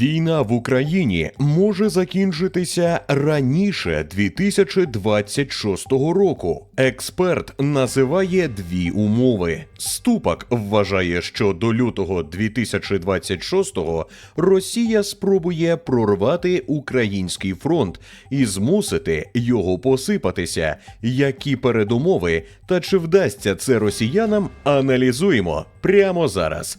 Війна в Україні може закінчитися раніше 2026 року. Експерт називає дві умови. Ступак вважає, що до лютого 2026-го Росія спробує прорвати український фронт і змусити його посипатися. Які передумови та чи вдасться це росіянам? Аналізуємо прямо зараз.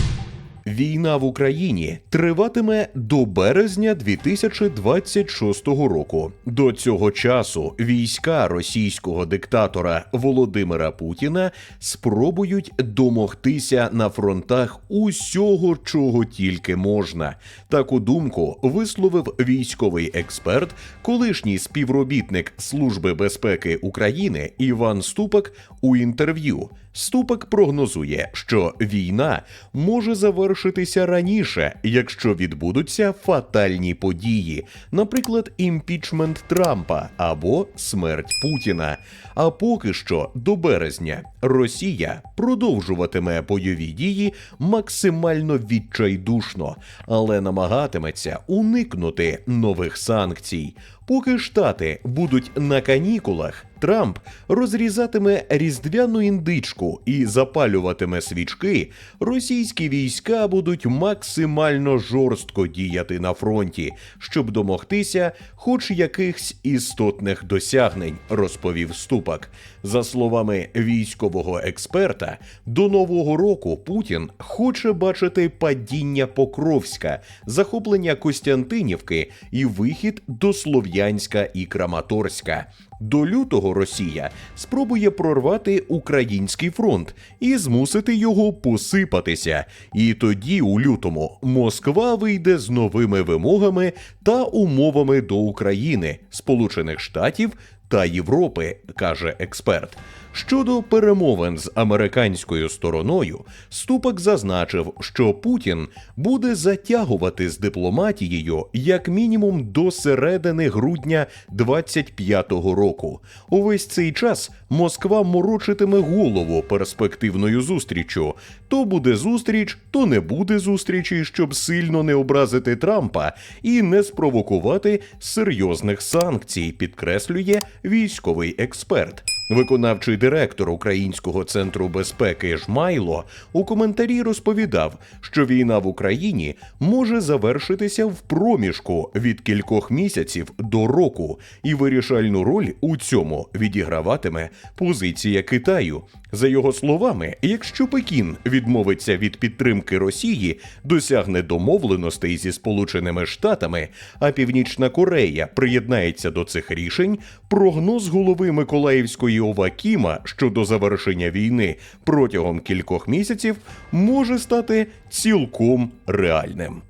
Війна в Україні триватиме до березня 2026 року. До цього часу війська російського диктатора Володимира Путіна спробують домогтися на фронтах усього, чого тільки можна. Таку думку висловив військовий експерт, колишній співробітник Служби безпеки України Іван Ступак у інтерв'ю. Ступак прогнозує, що війна може завершитися раніше, якщо відбудуться фатальні події, наприклад, імпічмент Трампа або смерть Путіна. А поки що до березня Росія продовжуватиме бойові дії максимально відчайдушно, але намагатиметься уникнути нових санкцій. Поки штати будуть на канікулах, Трамп розрізатиме різдвяну індичку і запалюватиме свічки. Російські війська будуть максимально жорстко діяти на фронті, щоб домогтися хоч якихось істотних досягнень, розповів Ступак. За словами військового експерта, до нового року Путін хоче бачити падіння Покровська, захоплення Костянтинівки і вихід до Слов'янська і Краматорська. До лютого Росія спробує прорвати український фронт і змусити його посипатися. І тоді, у лютому, Москва вийде з новими вимогами та умовами до України, Сполучених Штатів та Європи, каже експерт. Щодо перемовин з американською стороною, Ступак зазначив, що Путін буде затягувати з дипломатією як мінімум до середини грудня 25-го року. Увесь цей час Москва морочитиме голову перспективною зустріччю. То буде зустріч, то не буде зустрічі, щоб сильно не образити Трампа і не спровокувати серйозних санкцій, підкреслює військовий експерт. Виконавчий директор Українського центру безпеки Жмайло у коментарі розповідав, що війна в Україні може завершитися в проміжку від кількох місяців до року, і вирішальну роль у цьому відіграватиме позиція Китаю. За його словами, якщо Пекін відмовиться від підтримки Росії, досягне домовленостей зі Сполученими Штатами, а Північна Корея приєднається до цих рішень, прогноз голови Миколаївської ОВА Кіма щодо завершення війни протягом кількох місяців може стати цілком реальним.